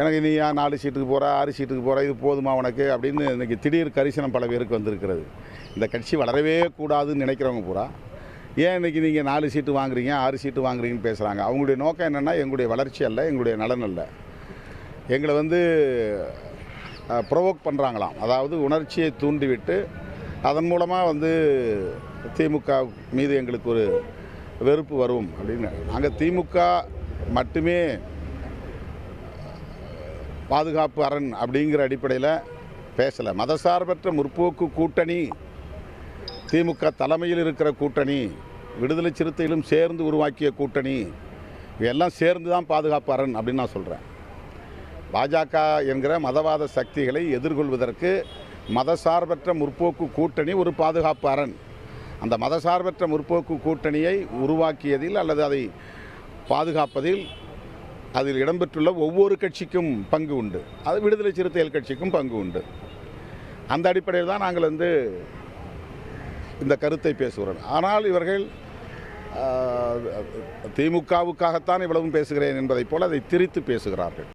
எனக்கு நீ ஏன் நாலு சீட்டுக்கு போகிற ஆறு சீட்டுக்கு போகிற இது போதுமா உனக்கு? அப்படின்னு இன்றைக்கி திடீர் கரிசனம் பல பேருக்கு வந்திருக்கிறது. இந்த கட்சி வளரவே கூடாதுன்னு நினைக்கிறவங்க பூரா. ஏன் இன்றைக்கி நீங்கள் நாலு சீட்டு வாங்குறீங்க ஆறு சீட்டு வாங்குறீங்கன்னு பேசுகிறாங்க அவங்களுடைய நோக்கம் என்னென்னா எங்களுடைய வளர்ச்சி அல்ல எங்களுடைய நலன் அல்ல. எங்களை வந்து ப்ரொவோக் பண்ணுறாங்களாம் அதாவது உணர்ச்சியை தூண்டிவிட்டு அதன் மூலமாக வந்து திமுக மீது எங்களுக்கு ஒரு வெறுப்பு வரும் அப்படின்னு. அங்கே திமுக மட்டுமே பாதுகாப்பு அரண் அப்படிங்கிற அடிப்படையில் பேசலை. மதசார்பற்ற முற்போக்கு கூட்டணி திமுக தலைமையில் இருக்கிற கூட்டணி விடுதலை சிறுத்தைகளும் சேர்ந்து உருவாக்கிய கூட்டணி இவையெல்லாம் சேர்ந்து தான் பாதுகாப்பு அரண் அப்படின்னு நான் சொல்கிறேன் பாஜக என்கிற மதவாத சக்திகளை எதிர்கொள்வதற்கு மதசார்பற்ற முற்போக்கு கூட்டணி ஒரு பாதுகாப்பு அரண். அந்த மதசார்பற்ற முற்போக்கு கூட்டணியை உருவாக்கியதில் அல்லது அதை பாதுகாப்பதில் அதில் இடம்பெற்றுள்ள ஒவ்வொரு கட்சிக்கும் பங்கு உண்டு. அது விடுதலை சிறுத்தைகள் கட்சிக்கும் பங்கு உண்டு. அந்த அடிப்படையில் தான் நாங்கள் வந்து இந்த கருத்தை பேசுகிறோம். ஆனால் இவர்கள் திமுகவுக்காகத்தான் இவ்வளவும் பேசுகிறேன் என்பதைப் போல் அதை திரித்து பேசுகிறார்கள்.